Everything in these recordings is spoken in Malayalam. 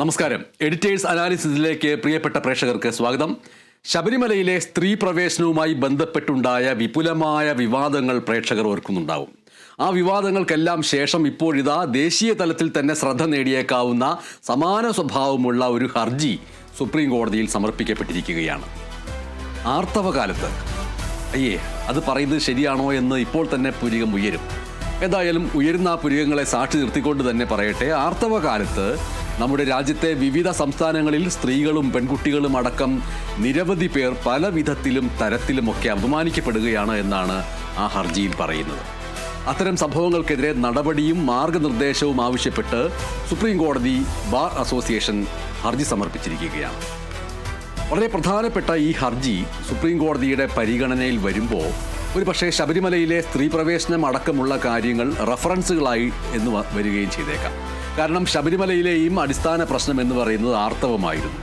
നമസ്കാരം. എഡിറ്റേഴ്സ് അനാലിസിസിലേക്ക് പ്രിയപ്പെട്ട പ്രേക്ഷകർക്ക് സ്വാഗതം. ശബരിമലയിലെ സ്ത്രീ പ്രവേശനവുമായി ബന്ധപ്പെട്ടുണ്ടായ വിപുലമായ വിവാദങ്ങൾ പ്രേക്ഷകർ ഓർക്കുന്നുണ്ടാവും. ആ വിവാദങ്ങൾക്കെല്ലാം ശേഷം ഇപ്പോഴിതാ ദേശീയ തലത്തിൽ തന്നെ ശ്രദ്ധ നേടിയേക്കാവുന്ന സമാന സ്വഭാവമുള്ള ഒരു ഹർജി സുപ്രീം കോടതിയിൽ സമർപ്പിക്കപ്പെട്ടിരിക്കുകയാണ്. ആർത്തവകാലത്ത്. അയ്യേ അത് പറയുന്നത് ശരിയാണോ എന്ന് ഇപ്പോൾ തന്നെ പുരികം ഉയരും. ഏതായാലും ഉയരുന്ന ആ പുരികങ്ങളെ സാക്ഷി നിർത്തിക്കൊണ്ട് തന്നെ പറയട്ടെ ആർത്തവകാലത്ത് നമ്മുടെ രാജ്യത്തെ വിവിധ സംസ്ഥാനങ്ങളിൽ സ്ത്രീകളും പെൺകുട്ടികളും അടക്കം നിരവധി പേർ പല വിധത്തിലും തരത്തിലുമൊക്കെ അപമാനിക്കപ്പെടുകയാണ് എന്നാണ് ആ ഹർജിയിൽ പറയുന്നത്. അത്തരം സംഭവങ്ങൾക്കെതിരെ നടപടിയും മാർഗനിർദ്ദേശവും ആവശ്യപ്പെട്ട് സുപ്രീം കോടതി ബാർ അസോസിയേഷൻ ഹർജി സമർപ്പിച്ചിരിക്കുകയാണ്. വളരെ പ്രധാനപ്പെട്ട ഈ ഹർജി സുപ്രീം കോടതിയുടെ പരിഗണനയിൽ വരുമ്പോൾ ഒരു പക്ഷേ ശബരിമലയിലെ സ്ത്രീ പ്രവേശനം അടക്കമുള്ള കാര്യങ്ങൾ റഫറൻസുകളായി എന്ന് വരികയും ചെയ്തേക്കാം. കാരണം ശബരിമലയിലെയും അടിസ്ഥാന പ്രശ്നം എന്ന് പറയുന്നത് ആർത്തവമായിരുന്നു.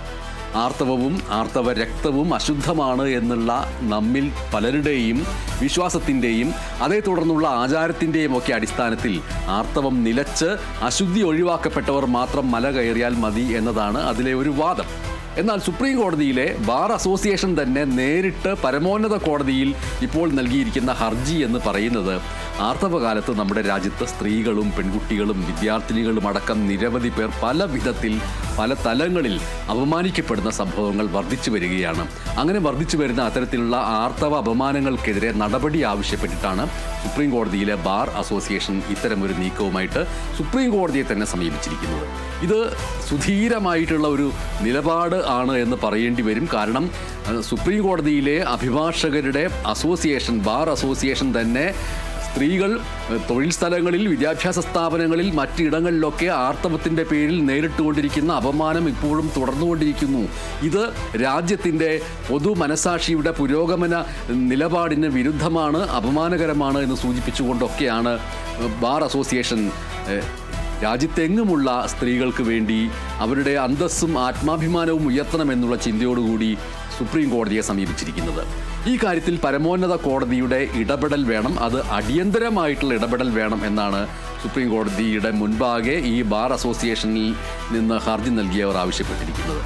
ആർത്തവവും ആർത്തവ രക്തവും അശുദ്ധമാണ് എന്നുള്ള നമ്മിൽ പലരുടെയും വിശ്വാസത്തിന്റെയും അതേ തുടർന്നുള്ള ആചാരത്തിന്റെയും ഒക്കെ അടിസ്ഥാനത്തിൽ ആർത്തവം നിലച്ച് അശുദ്ധി ഒഴിവാക്കപ്പെട്ടവർ മാത്രം മല കയറിയാൽ മതി എന്നതാണ് അതിലെ ഒരു വാദം. എന്നാൽ സുപ്രീം കോടതിയിലെ ബാർ അസോസിയേഷൻ തന്നെ നേരിട്ട് പരമോന്നത കോടതിയിൽ ഇപ്പോൾ നൽകിയിരിക്കുന്ന ഹർജി എന്ന് പറയുന്നത് ആർത്തവകാലത്ത് നമ്മുടെ രാജ്യത്ത് സ്ത്രീകളും പെൺകുട്ടികളും വിദ്യാർത്ഥിനികളും അടക്കം നിരവധി പേർ പല വിധത്തിൽ പല തലങ്ങളിൽ അപമാനിക്കപ്പെടുന്ന സംഭവങ്ങൾ വർദ്ധിച്ചു വരികയാണ്. അങ്ങനെ വർദ്ധിച്ചു വരുന്ന അത്തരത്തിലുള്ള ആർത്തവ അപമാനങ്ങൾക്കെതിരെ നടപടി ആവശ്യപ്പെട്ടിട്ടാണ് സുപ്രീം കോടതിയിലെ ബാർ അസോസിയേഷൻ ഇത്തരമൊരു നീക്കവുമായിട്ട് സുപ്രീം കോടതിയെ തന്നെ സമീപിച്ചിരിക്കുന്നത്. ഇത് സുധീരമായിട്ടുള്ള ഒരു നിലപാട് ആണ് എന്ന് പറയേണ്ടി വരും. കാരണം സുപ്രീം കോടതിയിലെ അഭിഭാഷകരുടെ അസോസിയേഷൻ ബാർ അസോസിയേഷൻ തന്നെ സ്ത്രീകൾ തൊഴിൽ സ്ഥലങ്ങളിൽ വിദ്യാഭ്യാസ സ്ഥാപനങ്ങളിൽ മറ്റിടങ്ങളിലൊക്കെ ആർത്തവത്തിന്റെ പേരിൽ നേരിട്ടുകൊണ്ടിരിക്കുന്ന അപമാനം ഇപ്പോഴും തുടർന്നുകൊണ്ടിരിക്കുന്നു. ഇത് രാജ്യത്തിന്റെ പൊതു മനസാക്ഷിയുടെ പുരോഗമന നിലപാടിന് വിരുദ്ധമാണ് അപമാനകരമാണ് എന്ന് സൂചിപ്പിച്ചുകൊണ്ടൊക്കെയാണ് ബാർ അസോസിയേഷൻ രാജ്യത്തെങ്ങുമുള്ള സ്ത്രീകൾക്ക് വേണ്ടി അവരുടെ അന്തസ്സും ആത്മാഭിമാനവും ഉയർത്തണമെന്നുള്ള ചിന്തയോടുകൂടി സുപ്രീം കോടതിയെ സമീപിച്ചിരിക്കുന്നത്. ഈ കാര്യത്തിൽ പരമോന്നത കോടതിയുടെ ഇടപെടൽ വേണം. അത് അടിയന്തരമായിട്ടുള്ള ഇടപെടൽ വേണം എന്നാണ് സുപ്രീം കോടതിയുടെ മുൻപാകെ ഈ ബാർ അസോസിയേഷനിൽ നിന്ന് ഹർജി നൽകിയവർ ആവശ്യപ്പെട്ടിരിക്കുന്നത്.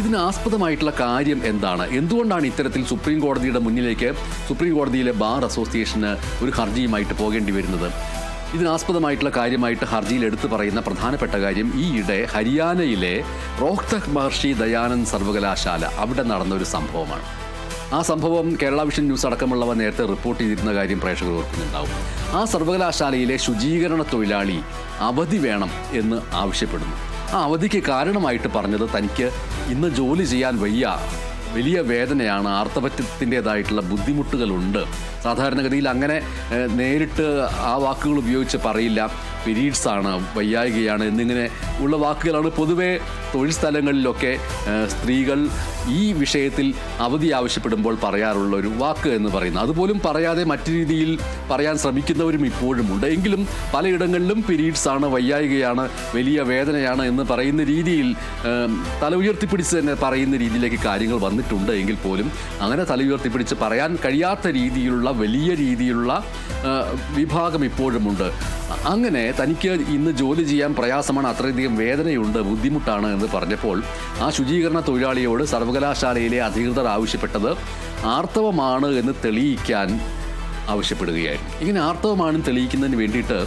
ഇതിന് ആസ്പദമായിട്ടുള്ള കാര്യം എന്താണ്? എന്തുകൊണ്ടാണ് ഇത്തരത്തിൽ സുപ്രീം കോടതിയുടെ മുന്നിലേക്ക് സുപ്രീം കോടതിയിലെ ബാർ അസോസിയേഷന് ഒരു ഹർജിയുമായിട്ട് പോകേണ്ടി വരുന്നത്? ഇതിനാസ്പദമായിട്ടുള്ള കാര്യമായിട്ട് ഹർജിയിൽ എടുത്തു പറയുന്ന പ്രധാനപ്പെട്ട കാര്യം ഈയിടെ ഹരിയാനയിലെ റോഹ്തക് മഹർഷി ദയാനന്ദ് സർവകലാശാല അവിടെ നടന്ന ഒരു സംഭവമാണ്. ആ സംഭവം കേരള വിഷൻ ന്യൂസ് അടക്കമുള്ളവ നേരത്തെ റിപ്പോർട്ട് ചെയ്തിരുന്ന കാര്യം പ്രേക്ഷകർ ഓർക്കുന്നുണ്ടാവും. ആ സർവകലാശാലയിലെ ശുചീകരണ തൊഴിലാളി അവധി വേണം എന്ന് ആവശ്യപ്പെടുന്നു. ആ അവധിക്ക് കാരണമായിട്ട് പറഞ്ഞത് തനിക്ക് ഇന്ന് ജോലി ചെയ്യാൻ വയ്യ വലിയ വേദനയാണ് ആർത്തപറ്റത്തിന്റെതായിട്ടുള്ള ബുദ്ധിമുട്ടുകളുണ്ട്. സാധാരണഗതിയിൽ അങ്ങനെ നേരിട്ട് ആ വാക്കുകൾ ഉപയോഗിച്ച് പറയില്ല. പീരീഡ്സ് ആണ് വയ്യായികയാണ് എന്നിങ്ങനെ ഉള്ള വാക്കുകളാണ് പൊതുവേ തൊഴിൽ സ്ഥലങ്ങളിലൊക്കെ സ്ത്രീകൾ ഈ വിഷയത്തിൽ അവധി ആവശ്യപ്പെടുമ്പോൾ പറയാറുള്ള ഒരു വാക്ക് എന്ന് പറയുന്നത്. അതുപോലും പറയാതെ മറ്റു രീതിയിൽ പറയാൻ ശ്രമിക്കുന്നവരും ഇപ്പോഴും ഉണ്ട്. എങ്കിലും പലയിടങ്ങളിലും പീരീഡ്സ് ആണ് വയ്യായികയാണ് വലിയ വേദനയാണ് എന്ന് പറയുന്ന രീതിയിൽ തല ഉയർത്തിപ്പിടിച്ച് തന്നെ പറയുന്ന രീതിയിലേക്ക് കാര്യങ്ങൾ വന്നിട്ടുണ്ട്. എങ്കിൽ പോലും അങ്ങനെ തല ഉയർത്തിപ്പിടിച്ച് പറയാൻ കഴിയാത്ത രീതിയിലുള്ള വലിയ രീതിയിലുള്ള വിഭാഗം ഇപ്പോഴുമുണ്ട് അങ്ങനെ തനിക്ക് ഇന്ന് ജോലി ചെയ്യാൻ പ്രയാസമാണ് അത്രയധികം വേദനയുണ്ട് ബുദ്ധിമുട്ടാണ് എന്ന് പറഞ്ഞപ്പോൾ ആ ശുചീകരണ തൊഴിലാളിയോട് സർവകലാശാലയിലെ അധികൃതർ ആവശ്യപ്പെട്ടത് ആർത്തവമാണ് എന്ന് തെളിയിക്കാൻ ആവശ്യപ്പെടുകയായിരുന്നു. ഇങ്ങനെ ആർത്തവമാണെന്ന് തെളിയിക്കുന്നതിന് വേണ്ടിയിട്ട്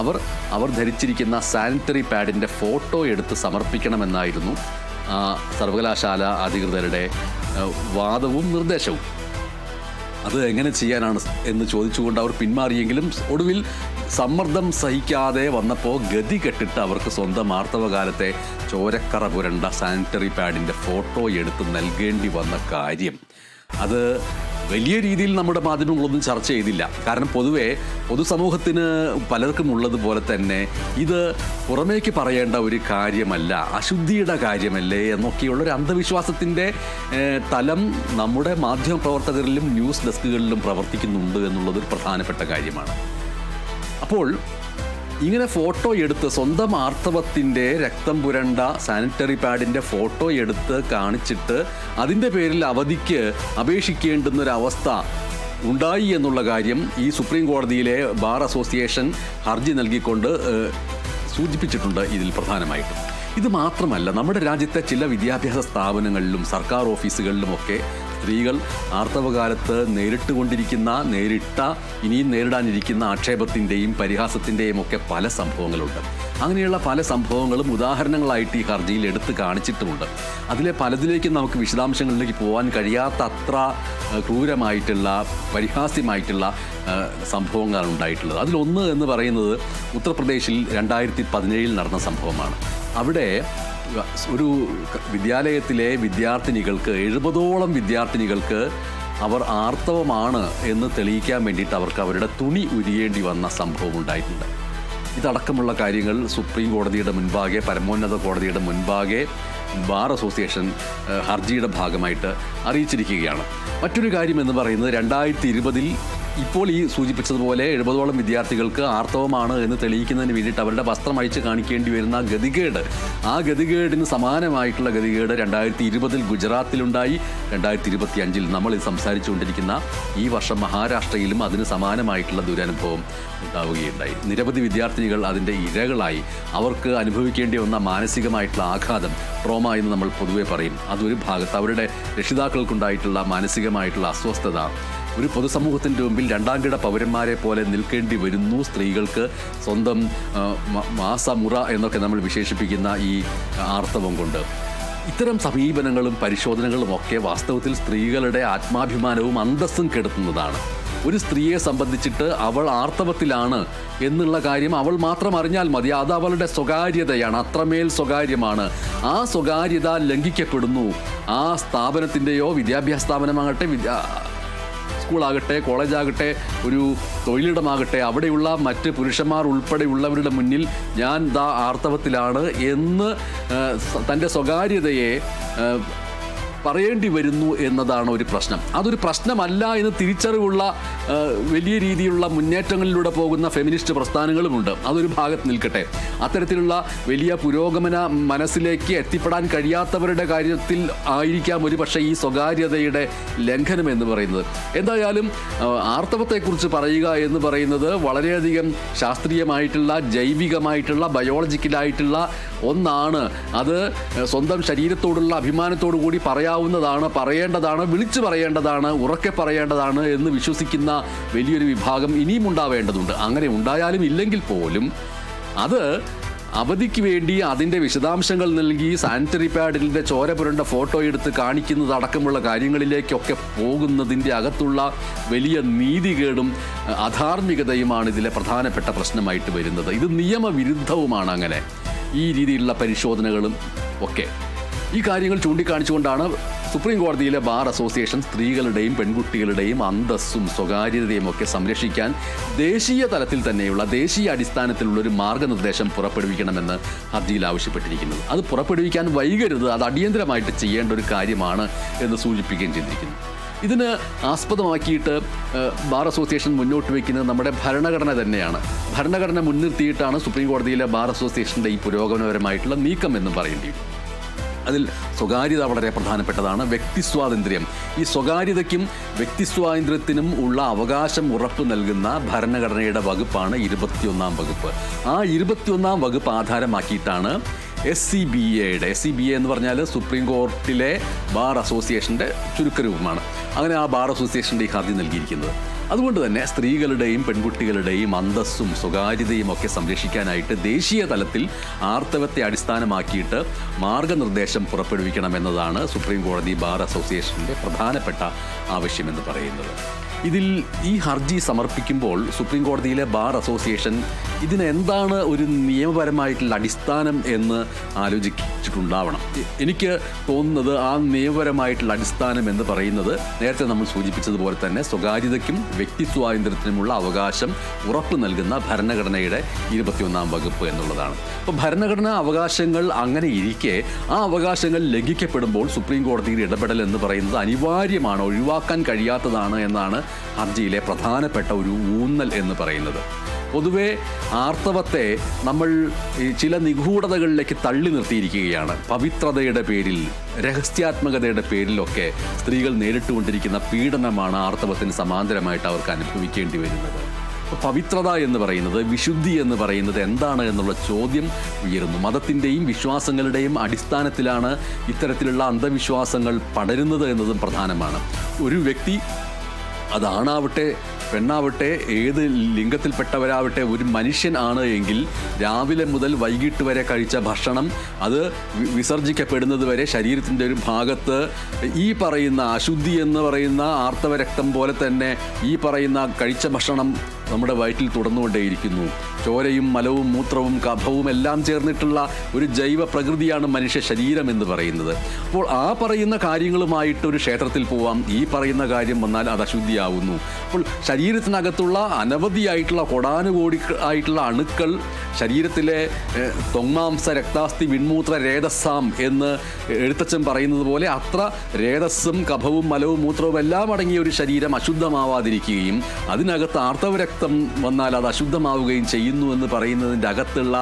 അവർ അവർ ധരിച്ചിരിക്കുന്ന സാനിറ്ററി പാഡിന്റെ ഫോട്ടോ എടുത്ത് സമർപ്പിക്കണമെന്നായിരുന്നു സർവകലാശാല അധികൃതരുടെ വാദവും നിർദ്ദേശവും. അത് എങ്ങനെ ചെയ്യാനാണ് എന്ന് ചോദിച്ചുകൊണ്ട് അവർ പിന്മാറിയെങ്കിലും ഒടുവിൽ സമ്മർദ്ദം സഹിക്കാതെ വന്നപ്പോൾ ഗതി കെട്ടിട്ട് അവർക്ക് സ്വന്തം ആർത്തവകാലത്തെ ചോരക്കറ പുരണ്ട സാനിറ്ററി പാഡിന്റെ ഫോട്ടോ എടുത്ത് നൽകേണ്ടി വന്ന കാര്യം. അത് വലിയ രീതിയിൽ നമ്മുടെ മാധ്യമങ്ങളൊന്നും ചർച്ച ചെയ്തില്ല. കാരണം പൊതുവേ പൊതുസമൂഹത്തിന് പലർക്കും ഉള്ളതുപോലെ തന്നെ ഇത് പുറമേക്ക് പറയേണ്ട ഒരു കാര്യമല്ല അശുദ്ധിയുടെ കാര്യമല്ലേ എന്നൊക്കെയുള്ള ഒരു അന്ധവിശ്വാസത്തിന്റെ തലം നമ്മുടെ മാധ്യമ പ്രവർത്തകരിലും ന്യൂസ് ഡെസ്കുകളിലും പ്രവർത്തിക്കുന്നുണ്ട് എന്നുള്ളത് ഒരു പ്രധാനപ്പെട്ട കാര്യമാണ്. അപ്പോൾ ഇങ്ങനെ ഫോട്ടോ എടുത്ത് സ്വന്തം ആർത്തവത്തിന്റെ രക്തം പുരണ്ട സാനിറ്ററി പാഡിന്റെ ഫോട്ടോ എടുത്ത് കാണിച്ചിട്ട് അതിന്റെ പേരിൽ അവധിക്ക് അപേക്ഷിക്കേണ്ടുന്നൊരവസ്ഥ ഉണ്ടായി എന്നുള്ള കാര്യം ഈ സുപ്രീം കോടതിയിലെ ബാർ അസോസിയേഷൻ ഹർജി നൽകിക്കൊണ്ട് സൂചിപ്പിച്ചിട്ടുണ്ട് ഇതിൽ പ്രധാനമായിട്ടും. ഇത് മാത്രമല്ല നമ്മുടെ രാജ്യത്തെ ചില വിദ്യാഭ്യാസ സ്ഥാപനങ്ങളിലും സർക്കാർ ഓഫീസുകളിലുമൊക്കെ സ്ത്രീകൾ ആർത്തവകാലത്ത് നേരിട്ടുകൊണ്ടിരിക്കുന്ന നേരിട്ട ഇനിയും നേരിടാനിരിക്കുന്ന ആക്ഷേപത്തിന്റെയും പരിഹാസത്തിന്റെയും ഒക്കെ പല സംഭവങ്ങളുണ്ട്. അങ്ങനെയുള്ള പല സംഭവങ്ങളും ഉദാഹരണങ്ങളായിട്ട് ഈ ഹർജിയിൽ എടുത്ത് കാണിച്ചിട്ടുമുണ്ട്. അതിലെ പലതിലേക്കും നമുക്ക് വിശദാംശങ്ങളിലേക്ക് പോകാൻ കഴിയാത്ത അത്ര ക്രൂരമായിട്ടുള്ള പരിഹാസ്യമായിട്ടുള്ള സംഭവങ്ങളാണ് ഉണ്ടായിട്ടുള്ളത്. അതിലൊന്ന് എന്ന് പറയുന്നത് ഉത്തർപ്രദേശിൽ രണ്ടായിരത്തി പതിനേഴിൽ നടന്ന സംഭവമാണ്. അവിടെ ഒരു വിദ്യാലയത്തിലെ വിദ്യാർത്ഥിനികൾക്ക് എഴുപതോളം വിദ്യാർത്ഥിനികൾക്ക് അവർ ആർത്തവമാണ് എന്ന് തെളിയിക്കാൻ വേണ്ടിയിട്ട് അവർക്ക് അവരുടെ തുണി ഉരിയേണ്ടി വന്ന സംഭവം ഉണ്ടായിട്ടുണ്ട്. ഇതടക്കമുള്ള കാര്യങ്ങൾ സുപ്രീം കോടതിയുടെ മുൻപാകെ പരമോന്നത കോടതിയുടെ മുൻപാകെ ബാർ അസോസിയേഷൻ ഹർജിയുടെ ഭാഗമായിട്ട് അറിയിച്ചിരിക്കുകയാണ്. മറ്റൊരു കാര്യം എന്ന് പറയുന്നത് രണ്ടായിരത്തി ഇരുപതിൽ ഇപ്പോൾ ഈ സൂചിപ്പിച്ചതുപോലെ എഴുപതോളം വിദ്യാർത്ഥികൾക്ക് ആർത്തവമാണ് എന്ന് തെളിയിക്കുന്നതിന് വേണ്ടിയിട്ട് അവരുടെ വസ്ത്രം അഴിച്ച് കാണിക്കേണ്ടി വരുന്ന ഗതികേട്. ആ ഗതികേടിന് സമാനമായിട്ടുള്ള ഗതികേട് രണ്ടായിരത്തി ഇരുപതിൽ ഗുജറാത്തിലുണ്ടായി. രണ്ടായിരത്തി ഇരുപത്തി അഞ്ചിൽ നമ്മൾ സംസാരിച്ചുകൊണ്ടിരിക്കുന്ന ഈ വർഷം മഹാരാഷ്ട്രയിലും അതിന് സമാനമായിട്ടുള്ള ദുരനുഭവം ഉണ്ടാവുകയുണ്ടായി. നിരവധി വിദ്യാർത്ഥിനികൾ അതിന്റെ ഇരകളായി. അവർക്ക് അനുഭവിക്കേണ്ടി വന്ന മാനസികമായിട്ടുള്ള ആഘാതം ട്രോമ എന്ന് നമ്മൾ പൊതുവെ പറയും. അതൊരു ഭാഗത്ത് അവരുടെ രക്ഷിതാക്കൾക്കുണ്ടായിട്ടുള്ള മാനസികമായിട്ടുള്ള അസ്വസ്ഥത ഒരു പൊതുസമൂഹത്തിന്റെ മുമ്പിൽ രണ്ടാംകിട പൗരന്മാരെ പോലെ നിൽക്കേണ്ടി വരുന്നു. സ്ത്രീകൾക്ക് സ്വന്തം മാസമുറ എന്നൊക്കെ നമ്മൾ വിശേഷിപ്പിക്കുന്ന ഈ ആർത്തവം കൊണ്ട്. ഇത്തരം സമീപനങ്ങളും പരിശോധനകളും ഒക്കെ വാസ്തവത്തിൽ സ്ത്രീകളുടെ ആത്മാഭിമാനവും അന്തസ്സും കെടുത്തുന്നതാണ്. ഒരു സ്ത്രീയെ സംബന്ധിച്ചിട്ട് അവൾ ആർത്തവത്തിലാണ് എന്നുള്ള കാര്യം അവൾ മാത്രം അറിഞ്ഞാൽ മതി. അത് അവളുടെ സ്വകാര്യതയാണ്. അത്രമേൽ സ്വകാര്യമാണ്. ആ സ്വകാര്യത ലംഘിക്കപ്പെടുന്നു. ആ സ്ഥാപനത്തിന്റെയോ വിദ്യാഭ്യാസ സ്ഥാപനമാകട്ടെ വിദ്യാ സ്കൂളാകട്ടെ കോളേജാകട്ടെ ഒരു തൊഴിലിടമാകട്ടെ അവിടെയുള്ള മറ്റ് പുരുഷന്മാർ ഉൾപ്പെടെയുള്ളവരുടെ മുന്നിൽ ഞാൻ ദാ ആർത്തവത്തിലാണ് എന്ന് തന്റെ സ്വകാര്യതയെ പറയേണ്ടി വരുന്നു എന്നതാണ് ഒരു പ്രശ്നം. അതൊരു പ്രശ്നമല്ല എന്ന് തിരിച്ചറിവുള്ള വലിയ രീതിയിലുള്ള മുന്നേറ്റങ്ങളിലൂടെ പോകുന്ന ഫെമിനിസ്റ്റ് പ്രസ്ഥാനങ്ങളുമുണ്ട്. അതൊരു ഭാഗത്ത് നിൽക്കട്ടെ. അത്തരത്തിലുള്ള വലിയ പുരോഗമന മനസ്സിലേക്ക് എത്തിപ്പെടാൻ കഴിയാത്തവരുടെ കാര്യത്തിൽ ആയിരിക്കാം ഒരു പക്ഷേ ഈ സ്വകാര്യതയുടെ ലംഘനം എന്ന് പറയുന്നത്. എന്തായാലും ആർത്തവത്തെക്കുറിച്ച് പറയുക എന്ന് പറയുന്നത് വളരെയധികം ശാസ്ത്രീയമായിട്ടുള്ള ജൈവികമായിട്ടുള്ള ബയോളജിക്കലായിട്ടുള്ള ഒന്നാണ്. അത് സ്വന്തം ശരീരത്തോടുള്ള അഭിമാനത്തോടു കൂടി പറയാവുന്നതാണ് പറയേണ്ടതാണ് വിളിച്ചു പറയേണ്ടതാണ് ഉറക്കെ പറയേണ്ടതാണ് എന്ന് വിശ്വസിക്കുന്ന വലിയൊരു വിഭാഗം ഇനിയും ഉണ്ടാവേണ്ടതുണ്ട്. അങ്ങനെ ഉണ്ടായാലും ഇല്ലെങ്കിൽ പോലും അത് അവധിക്ക് വേണ്ടി അതിന്റെ വിശദാംശങ്ങൾ നൽകി സാനിറ്ററി പാഡിന്റെ ചോര പുരണ്ട ഫോട്ടോ എടുത്ത് കാണിക്കുന്നത് അടക്കമുള്ള കാര്യങ്ങളിലേക്കൊക്കെ പോകുന്നതിന്റെ അകത്തുള്ള വലിയ നീതികേടും അധാർമികതയുമാണ് ഇതിലെ പ്രധാനപ്പെട്ട പ്രശ്നമായിട്ട് വരുന്നത്. ഇത് നിയമവിരുദ്ധവുമാണ് അങ്ങനെ. ഈ രീതിയിലുള്ള പരിശോധനകളും ഒക്കെ. ഈ കാര്യങ്ങൾ ചൂണ്ടിക്കാണിച്ചുകൊണ്ടാണ് സുപ്രീം കോടതിയിലെ ബാർ അസോസിയേഷൻ സ്ത്രീകളുടെയും പെൺകുട്ടികളുടെയും അന്തസ്സും സ്വകാര്യതയും ഒക്കെ സംരക്ഷിക്കാൻ ദേശീയ തലത്തിൽ തന്നെയുള്ള ദേശീയ അടിസ്ഥാനത്തിലുള്ള ഒരു മാർഗനിർദ്ദേശം പുറപ്പെടുവിക്കണമെന്ന് ഹർജിയിൽ ആവശ്യപ്പെട്ടിരിക്കുന്നത് അത് പുറപ്പെടുവിക്കാൻ വൈകരുത് അത് അടിയന്തരമായിട്ട് ചെയ്യേണ്ട ഒരു കാര്യമാണ് എന്ന് സൂചിപ്പിക്കുകയും ചെയ്തിരിക്കുന്നു. ഇതിന് ആസ്പദമാക്കിയിട്ട് ബാർ അസോസിയേഷൻ മുന്നോട്ട് വയ്ക്കുന്നത് നമ്മുടെ ഭരണഘടന തന്നെയാണ്. ഭരണഘടന മുൻനിർത്തിയിട്ടാണ് സുപ്രീം കോടതിയിലെ ബാർ അസോസിയേഷന്റെ ഈ പുരോഗമനപരമായിട്ടുള്ള നീക്കം എന്ന് പറയേണ്ടി അതിൽ സ്വകാര്യത വളരെ പ്രധാനപ്പെട്ടതാണ്. വ്യക്തി സ്വാതന്ത്ര്യം ഈ സ്വകാര്യതയ്ക്കും വ്യക്തി സ്വാതന്ത്ര്യത്തിനും ഉള്ള അവകാശം ഉറപ്പ് നൽകുന്ന ഭരണഘടനയുടെ വകുപ്പാണ് ഇരുപത്തിയൊന്നാം വകുപ്പ്. ആ ഇരുപത്തിയൊന്നാം വകുപ്പ് ആധാരമാക്കിയിട്ടാണ് എസ് സി ബി എയുടെ എസ് സി ബി എ എന്ന് പറഞ്ഞാൽ സുപ്രീം കോർട്ടിലെ ബാർ അസോസിയേഷന്റെ ചുരുക്കരൂപമാണ്. അങ്ങനെ ആ ബാർ അസോസിയേഷന്റെ ഈ ഹർജി നൽകിയിരിക്കുന്നത്. അതുകൊണ്ട് തന്നെ സ്ത്രീകളുടെയും പെൺകുട്ടികളുടെയും അന്തസ്സും സ്വകാര്യതയും ഒക്കെ സംരക്ഷിക്കാനായിട്ട് ദേശീയ തലത്തിൽ ആർത്തവത്തെ അടിസ്ഥാനമാക്കിയിട്ട് മാർഗനിർദ്ദേശം പുറപ്പെടുവിക്കണമെന്നതാണ് സുപ്രീം കോടതി ബാർ അസോസിയേഷന്റെ പ്രധാനപ്പെട്ട ആവശ്യമെന്ന് പറയുന്നത്. ഇതിൽ ഈ ഹർജി സമർപ്പിക്കുമ്പോൾ സുപ്രീം കോടതിയിലെ ബാർ അസോസിയേഷൻ ഇതിനെന്താണ് ഒരു നിയമപരമായിട്ടുള്ള അടിസ്ഥാനം എന്ന് ആലോചിച്ചിട്ടുണ്ടാവണം. എനിക്ക് തോന്നുന്നത് ആ നിയമപരമായിട്ടുള്ള അടിസ്ഥാനം എന്ന് പറയുന്നത് നേരത്തെ നമ്മൾ സൂചിപ്പിച്ചതുപോലെ തന്നെ സ്വകാര്യതയ്ക്കും വ്യക്തി സ്വാതന്ത്ര്യത്തിനുമുള്ള അവകാശം ഉറപ്പു നൽകുന്ന ഭരണഘടനയുടെ ഇരുപത്തിയൊന്നാം വകുപ്പ് എന്നുള്ളതാണ്. അപ്പോൾ ഭരണഘടനാ അവകാശങ്ങൾ അങ്ങനെ ഇരിക്കെ ആ അവകാശങ്ങൾ ലംഘിക്കപ്പെടുമ്പോൾ സുപ്രീം കോടതിയുടെ ഇടപെടൽ എന്ന് പറയുന്നത് അനിവാര്യമാണ് ഒഴിവാക്കാൻ കഴിയാത്തതാണ് എന്നാണ് ഹർജിയിലെ പ്രധാനപ്പെട്ട ഒരു ഊന്നൽ എന്ന് പറയുന്നത്. പൊതുവേ ആർത്തവത്തെ നമ്മൾ ചില നിഗൂഢതകളിലേക്ക് തള്ളി നിർത്തിയിരിക്കുകയാണ്. പവിത്രതയുടെ പേരിൽ രഹസ്യാത്മകതയുടെ പേരിലൊക്കെ സ്ത്രീകൾ നേരിട്ടുകൊണ്ടിരിക്കുന്ന പീഡനമാണ് ആർത്തവത്തിന് സമാന്തരമായിട്ട് അവർക്ക് അനുഭവിക്കേണ്ടി വരുന്നത്. പവിത്രത എന്ന് പറയുന്നത് വിശുദ്ധി എന്ന് പറയുന്നത് എന്താണ് എന്നുള്ള ചോദ്യം ഉയരുന്നു. മതത്തിന്റെയും വിശ്വാസങ്ങളുടെയും അടിസ്ഥാനത്തിലാണ് ഇത്തരത്തിലുള്ള അന്ധവിശ്വാസങ്ങൾ പടരുന്നത് എന്നതും പ്രധാനമാണ്. ഒരു വ്യക്തി അതാണാവട്ടെ പെണ്ണാവട്ടെ ഏത് ലിംഗത്തിൽപ്പെട്ടവരാവട്ടെ ഒരു മനുഷ്യൻ ആണ് എങ്കിൽ രാവിലെ മുതൽ വൈകിട്ട് വരെ കഴിച്ച ഭക്ഷണം അത് വിസർജിക്കപ്പെടുന്നത് വരെ ശരീരത്തിന്റെ ഒരു ഭാഗത്ത് ഈ പറയുന്ന അശുദ്ധി എന്ന് പറയുന്ന ആർത്തവരക്തം പോലെ തന്നെ ഈ പറയുന്ന കഴിച്ച ഭക്ഷണം നമ്മുടെ വയറ്റിൽ തുടർന്നുകൊണ്ടേയിരിക്കുന്നു. ചോരയും മലവും മൂത്രവും കഫവും എല്ലാം ചേർന്നിട്ടുള്ള ഒരു ജൈവ പ്രകൃതിയാണ് മനുഷ്യ ശരീരം എന്ന് പറയുന്നത്. അപ്പോൾ ആ പറയുന്ന കാര്യങ്ങളുമായിട്ട് ഒരു ക്ഷേത്രത്തിൽ പോവാം. ഈ പറയുന്ന കാര്യം വന്നാൽ അത് അശുദ്ധിയാവുന്നു. അപ്പോൾ ശരീരത്തിനകത്തുള്ള അനവധിയായിട്ടുള്ള കൊടാനുകോടി ആയിട്ടുള്ള അണുക്കൾ ശരീരത്തിലെ തൊങ്ങാംസ രക്താസ്ഥി വിൺമൂത്ര രേതസ്സാം എന്ന് എഴുത്തച്ഛൻ പറയുന്നത് പോലെ അത്ര രേതസ്സും കഫവും മലവും മൂത്രവും എല്ലാം അടങ്ങിയ ഒരു ശരീരം അശുദ്ധമാവാതിരിക്കുകയും അതിനകത്ത് ആർത്തവരക്തം വന്നാൽ അത് അശുദ്ധമാവുകയും ചെയ്യുന്നു എന്ന് പറയുന്നതിന്റെ അകത്തുള്ള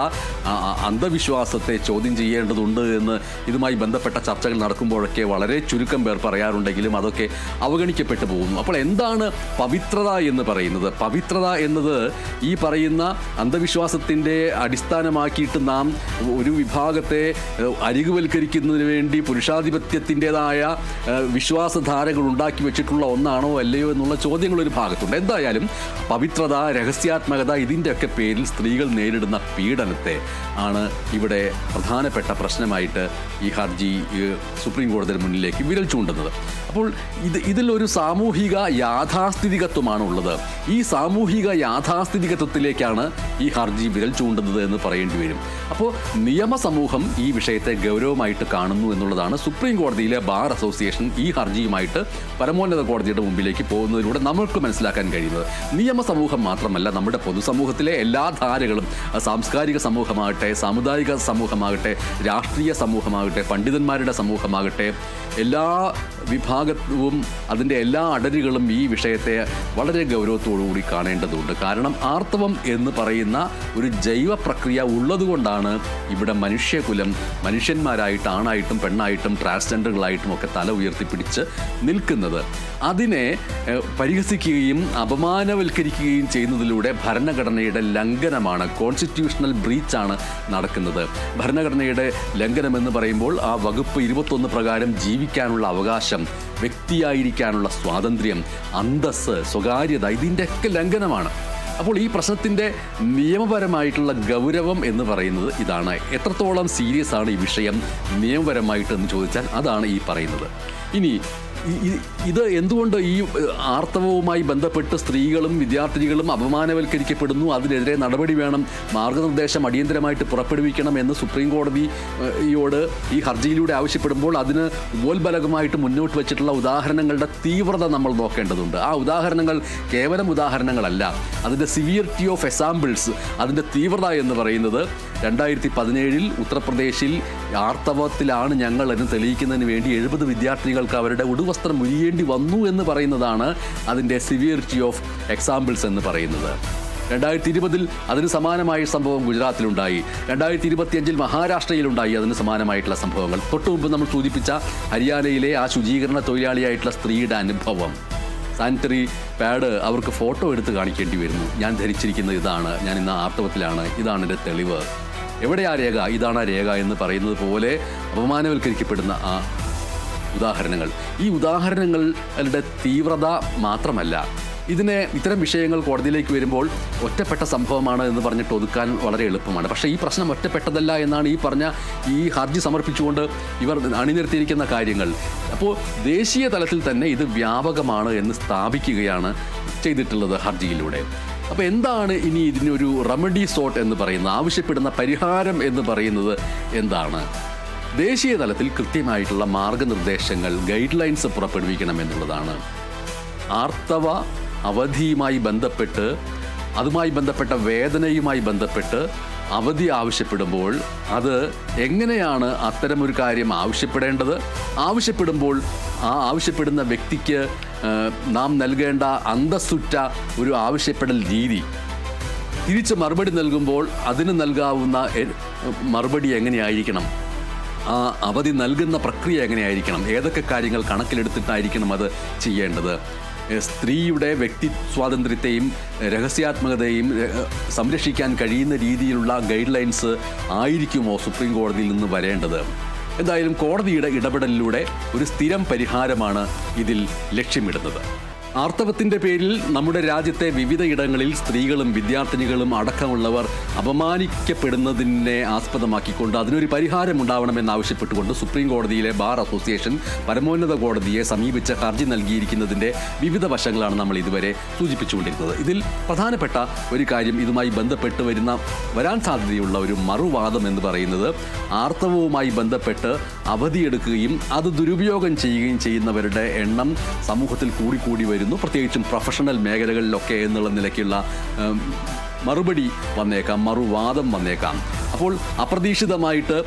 അന്ധവിശ്വാസത്തെ ചോദ്യം ചെയ്യേണ്ടതുണ്ട് എന്ന് ഇതുമായി ബന്ധപ്പെട്ട ചർച്ചകൾ നടക്കുമ്പോഴൊക്കെ വളരെ ചുരുക്കം പേർ പറയാറുണ്ടെങ്കിലും അതൊക്കെ അവഗണിക്കപ്പെട്ടു പോകുന്നു. അപ്പോൾ എന്താണ് പവിത്രത എന്ന് പറയുന്നത്? പവിത്രത എന്നത് ഈ പറയുന്ന അന്ധവിശ്വാസത്തിന്റെ അടിസ്ഥാനമാക്കിയിട്ട് നാം ഒരു വിഭാഗത്തെ അരികുവൽക്കരിക്കുന്നതിന് വേണ്ടി പുരുഷാധിപത്യത്തിന്റെതായ വിശ്വാസധാരകൾ ഉണ്ടാക്കി വെച്ചിട്ടുള്ള ഒന്നാണോ അല്ലയോ എന്നുള്ള ചോദ്യങ്ങൾ ഒരു ഭാഗത്തുണ്ട്. എന്തായാലും പവിത്രത രഹസ്യാത്മകത ഇതിന്റെയൊക്കെ പേരിൽ സ്ത്രീകൾ നേരിടുന്ന പീഡനത്തെ ആണ് ഇവിടെ പ്രധാനപ്പെട്ട പ്രശ്നമായിട്ട് ഈ ഹർജി സുപ്രീം കോടതിയുടെ മുന്നിലേക്ക് വിരൽ ചൂണ്ടുന്നത്. അപ്പോൾ ഇത് ഇതിലൊരു സാമൂഹിക യാഥാസ്ഥിതികത്വമാണ് ഉള്ളത് ഈ സാമൂഹിക യാഥാസ്ഥിതികത്വത്തിലേക്കാണ് ഈ ഹർജി വിരൽ ചൂണ്ടുന്നത് എന്ന് പറയേണ്ടി വരും. അപ്പോൾ നിയമസമൂഹം ഈ വിഷയത്തെ ഗൗരവമായിട്ട് കാണുന്നു എന്നുള്ളതാണ് സുപ്രീം കോടതിയിലെ ബാർ അസോസിയേഷൻ ഈ ഹർജിയുമായിട്ട് പരമോന്നത കോടതിയുടെ മുമ്പിലേക്ക് പോകുന്നതിലൂടെ നമ്മൾക്ക് മനസ്സിലാക്കാൻ കഴിയുന്നത്. നിയമസമൂഹം മാത്രമല്ല നമ്മുടെ പൊതുസമൂഹത്തിലെ എല്ലാ ധാരകളും സാംസ്കാരിക സമൂഹമാകട്ടെ സാമുദായിക സമൂഹമാകട്ടെ രാഷ്ട്രീയ സമൂഹമാകട്ടെ പണ്ഡിതന്മാരുടെ സമൂഹമാകട്ടെ എല്ലാ വിഭാഗവും അതിന്റെ എല്ലാ അടരുകളും ഈ വിഷയത്തെ വളരെ ഗൗരവത്തോടുകൂടി കാണേണ്ടതുണ്ട്. കാരണം ആർത്തവം എന്ന് പറയുന്ന ഒരു ജൈവ പ്രക്രിയ ഉള്ളതുകൊണ്ടാണ് ഇവിടെ മനുഷ്യകുലം മനുഷ്യന്മാരായിട്ട് ആണായിട്ടും പെണ്ണായിട്ടും ട്രാൻസ്ജെൻഡറുകളായിട്ടും ഒക്കെ തല ഉയർത്തിപ്പിടിച്ച് നിൽക്കുന്നത്. അതിനെ പരിഹസിക്കുകയും അപമാനവൽക്കരിക്കുകയും ചെയ്യുന്നതിലൂടെ ഭരണഘടനയുടെ ലംഘനമാണ് കോൺസ്റ്റിറ്റ്യൂഷണൽ ബ്രീച്ചാണ് നടക്കുന്നത്. ഭരണഘടനയുടെ ലംഘനമെന്ന് പറയുമ്പോൾ ആ വകുപ്പ് ഇരുപത്തൊന്ന് പ്രകാരം ജീവിക്കാനുള്ള അവകാശം വ്യക്തിയായിരിക്കാനുള്ള സ്വാതന്ത്ര്യം അന്തസ്സ് സ്വകാര്യത ഇതിന്റെയൊക്കെ ലംഘനമാണ്. അപ്പോൾ ഈ പ്രശ്നത്തിന്റെ നിയമപരമായിട്ടുള്ള ഗൗരവം എന്ന് പറയുന്നത് ഇതാണ്. എത്രത്തോളം സീരിയസ് ആണ് ഈ വിഷയം നിയമപരമായിട്ട് എന്ന് ചോദിച്ചാൽ അതാണ് ഈ പറയുന്നത്. ഇനി ഇത് എന്തുകൊണ്ട് ഈ ആർത്തവവുമായി ബന്ധപ്പെട്ട് സ്ത്രീകളും വിദ്യാർത്ഥിനികളും അപമാനവൽക്കരിക്കപ്പെടുന്നു? അതിനെതിരെ നടപടി വേണം. മാർഗനിർദ്ദേശം അടിയന്തരമായിട്ട് പുറപ്പെടുവിക്കണം എന്ന് സുപ്രീം കോടതിയോട് ഈ ഹർജിയിലൂടെ ആവശ്യപ്പെടുമ്പോൾ അതിന് ഉപോത്ബലകമായിട്ട് മുന്നോട്ട് വെച്ചിട്ടുള്ള ഉദാഹരണങ്ങളുടെ തീവ്രത നമ്മൾ നോക്കേണ്ടതുണ്ട്. ആ ഉദാഹരണങ്ങൾ കേവലം ഉദാഹരണങ്ങളല്ല. അതിന്റെ സിവിയറിറ്റി ഓഫ് എക്സാമ്പിൾസ് അതിന്റെ തീവ്രത എന്ന് പറയുന്നത് രണ്ടായിരത്തി പതിനേഴിൽ ഉത്തർപ്രദേശിൽ ആർത്തവത്തിലാണ് ഞങ്ങൾ എന്ന് തെളിയിക്കുന്നതിന് വേണ്ടി എഴുപത് വിദ്യാർത്ഥികൾക്ക് അവരുടെ ഉടുവസ്ത്രം ഉരിയേണ്ടി വന്നു എന്ന് പറയുന്നതാണ് അതിന്റെ സിവിയറിറ്റി ഓഫ് എക്സാമ്പിൾസ് എന്ന് പറയുന്നത്. രണ്ടായിരത്തി ഇരുപതിൽ അതിന് സമാനമായ സംഭവം ഗുജറാത്തിലുണ്ടായി. രണ്ടായിരത്തി ഇരുപത്തിയഞ്ചിൽ മഹാരാഷ്ട്രയിലുണ്ടായി അതിന് സമാനമായിട്ടുള്ള സംഭവങ്ങൾ. തൊട്ടു മുമ്പ് നമ്മൾ സൂചിപ്പിച്ച ഹരിയാനയിലെ ആ ശുചീകരണ തൊഴിലാളിയായിട്ടുള്ള സ്ത്രീയുടെ അനുഭവം. സാനിറ്ററി പാഡ് അവർക്ക് ഫോട്ടോ എടുത്ത് കാണിക്കേണ്ടി വരുന്നു. ഞാൻ ധരിച്ചിരിക്കുന്നത് ഇതാണ്. ഞാൻ ഇന്ന് ആർത്തവത്തിലാണ്. ഇതാണ് എന്റെ തെളിവ്. എവിടെയാ രേഖ? ഇതാണ് ആ രേഖ എന്ന് പറയുന്നത് പോലെ അപമാനവൽക്കരിക്കപ്പെടുന്ന ആ ഉദാഹരണങ്ങൾ. ഈ ഉദാഹരണങ്ങളുടെ തീവ്രത മാത്രമല്ല ഇതിനെ ഇത്തരം വിഷയങ്ങൾ കോടതിയിലേക്ക് വരുമ്പോൾ ഒറ്റപ്പെട്ട സംഭവമാണ് എന്ന് പറഞ്ഞിട്ട് ഒതുക്കാൻ വളരെ എളുപ്പമാണ്. പക്ഷേ ഈ പ്രശ്നം ഒറ്റപ്പെട്ടതല്ല എന്നാണ് ഈ പറഞ്ഞ ഈ ഹർജി സമർപ്പിച്ചുകൊണ്ട് ഇവർ അണിനിരത്തിയിരിക്കുന്ന കാര്യങ്ങൾ. അപ്പോൾ ദേശീയ തലത്തിൽ തന്നെ ഇത് വ്യാപകമാണ് എന്ന് സ്ഥാപിക്കുകയാണ് ചെയ്തിട്ടുള്ളത് ഹർജിയിലൂടെ. അപ്പോൾ എന്താണ് ഇനി ഇതിനൊരു റെമഡി സോട്ട് എന്ന് പറയുന്നത്? ആവശ്യപ്പെടുന്ന പരിഹാരം എന്ന് പറയുന്നത് എന്താണ്? ദേശീയ തലത്തിൽ കൃത്യമായിട്ടുള്ള മാർഗനിർദ്ദേശങ്ങൾ ഗൈഡ് ലൈൻസ് പുറപ്പെടുവിക്കണം എന്നുള്ളതാണ്. ആർത്തവ അവധിയുമായി ബന്ധപ്പെട്ട് അതുമായി ബന്ധപ്പെട്ട വേദനയുമായി ബന്ധപ്പെട്ട് അവധി ആവശ്യപ്പെടുമ്പോൾ അത് എങ്ങനെയാണ് അത്തരമൊരു കാര്യം ആവശ്യപ്പെടേണ്ടത്? ആവശ്യപ്പെടുമ്പോൾ ആ ആവശ്യപ്പെടുന്ന വ്യക്തിക്ക് നാം നൽകേണ്ട അന്തസ്സുറ്റ ഒരു ആവശ്യപ്പെടൽ രീതി. തിരിച്ച് മറുപടി നൽകുമ്പോൾ അതിന് നൽകാവുന്ന മറുപടി എങ്ങനെയായിരിക്കണം? ആ അവധി നൽകുന്ന പ്രക്രിയ എങ്ങനെയായിരിക്കണം? ഏതൊക്കെ കാര്യങ്ങൾ കണക്കിലെടുത്തിട്ടായിരിക്കണം അത് ചെയ്യേണ്ടത്? സ്ത്രീയുടെ വ്യക്തി സ്വാതന്ത്ര്യത്തെയും രഹസ്യാത്മകതയും സംരക്ഷിക്കാൻ കഴിയുന്ന രീതിയിലുള്ള ഗൈഡ് ലൈൻസ് ആയിരിക്കുമോ സുപ്രീം കോടതിയിൽ നിന്ന് വരേണ്ടത്? എന്തായാലും കോടതിയുടെ ഇടപെടലിലൂടെ ഒരു സ്ഥിരം പരിഹാരമാണ് ഇതിൽ ലക്ഷ്യമിടുന്നത്. ആർത്തവത്തിന്റെ പേരിൽ നമ്മുടെ രാജ്യത്തെ വിവിധ ഇടങ്ങളിൽ സ്ത്രീകളും വിദ്യാർത്ഥിനികളും അടക്കമുള്ളവർ അപമാനിക്കപ്പെടുന്നതിനെ ആസ്പദമാക്കിക്കൊണ്ട് അതിനൊരു പരിഹാരം ഉണ്ടാവണമെന്നാവശ്യപ്പെട്ടുകൊണ്ട് സുപ്രീം കോടതിയിലെ ബാർ അസോസിയേഷൻ പരമോന്നത കോടതിയെ സമീപിച്ച ഹർജി നൽകിയിരിക്കുന്നതിന്റെ വിവിധ വശങ്ങളാണ് നമ്മൾ ഇതുവരെ സൂചിപ്പിച്ചുകൊണ്ടിരുന്നത്. ഇതിൽ പ്രധാനപ്പെട്ട ഒരു കാര്യം ഇതുമായി ബന്ധപ്പെട്ട് വരുന്ന വരാൻ സാധ്യതയുള്ള ഒരു മറുവാദം എന്ന് പറയുന്നത് ആർത്തവവുമായി ബന്ധപ്പെട്ട് അവധിയെടുക്കുകയും അത് ദുരുപയോഗം ചെയ്യുകയും ചെയ്യുന്നവരുടെ എണ്ണം സമൂഹത്തിൽ കൂടിക്കൂടി വരുന്നു പ്രത്യേകിച്ചും പ്രൊഫഷണൽ മേഖലകളിലൊക്കെ എന്നുള്ള നിലയ്ക്കുള്ള മറുപടി വന്നേക്കാം മറുവാദം വന്നേക്കാം. അപ്പോൾ അപ്രതീക്ഷിതമായിട്ട്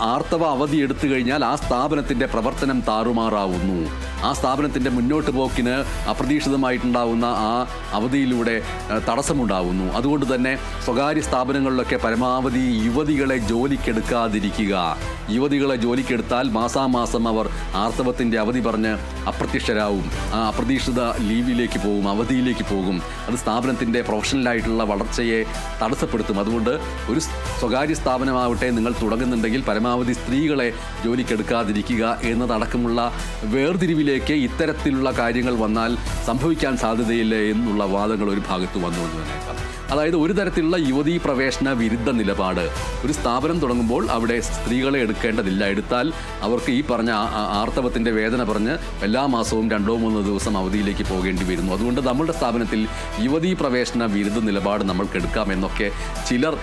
ആർത്തവ അവധി എടുത്തു കഴിഞ്ഞാൽ ആ സ്ഥാപനത്തിന്റെ പ്രവർത്തനം താറുമാറാവുന്നു. ആ സ്ഥാപനത്തിന്റെ മുന്നോട്ട് പോക്കിന് അപ്രതീക്ഷിതമായിട്ടുണ്ടാവുന്ന ആ അവധിയിലൂടെ തടസ്സമുണ്ടാവുന്നു. അതുകൊണ്ട് തന്നെ സ്വകാര്യ സ്ഥാപനങ്ങളിലൊക്കെ പരമാവധി യുവതികളെ ജോലിക്കെടുക്കാതിരിക്കുക. യുവതികളെ ജോലിക്കെടുത്താൽ മാസാമാസം അവർ ആർത്തവത്തിന്റെ അവധി പറഞ്ഞ് അപ്രത്യക്ഷരാവും. ആ അപ്രതീക്ഷിത ലീവിലേക്ക് പോകും അവധിയിലേക്ക് പോകും. അത് സ്ഥാപനത്തിന്റെ പ്രൊഫഷണലായിട്ടുള്ള വളർച്ചയെ തടസ്സപ്പെടുത്തും. അതുകൊണ്ട് ഒരു സ്വകാര്യ സ്ഥാപനമാവട്ടെ നിങ്ങൾ തുടങ്ങുന്നുണ്ടെങ്കിൽ പരമാവധി സ്ത്രീകളെ ജോലിക്കെടുക്കാതിരിക്കുക എന്നതടക്കമുള്ള വേർതിരിവിലേക്ക് ഇത്തരത്തിലുള്ള കാര്യങ്ങൾ വന്നാൽ സംഭവിക്കാൻ സാധ്യതയില്ല എന്നുള്ള വാദങ്ങൾ ഒരു ഭാഗത്ത് വന്നു എന്ന് തന്നേക്കാം അതായത് ഒരു തരത്തിലുള്ള യുവതീ പ്രവേശന വിരുദ്ധ നിലപാട്. ഒരു സ്ഥാപനം തുടങ്ങുമ്പോൾ അവിടെ സ്ത്രീകളെ എടുക്കേണ്ടതില്ല. എടുത്താൽ അവർക്ക് ഈ പറഞ്ഞ ആർത്തവത്തിന്റെ വേദന പറഞ്ഞ് എല്ലാ മാസവും രണ്ടോ മൂന്നോ ദിവസം അവധിയിലേക്ക് പോകേണ്ടി വരുന്നു. അതുകൊണ്ട് നമ്മുടെ സ്ഥാപനത്തിൽ യുവതീ പ്രവേശന വിരുദ്ധ നിലപാട് നമ്മൾക്ക് എടുക്കാം എന്നൊക്കെ ചിലർ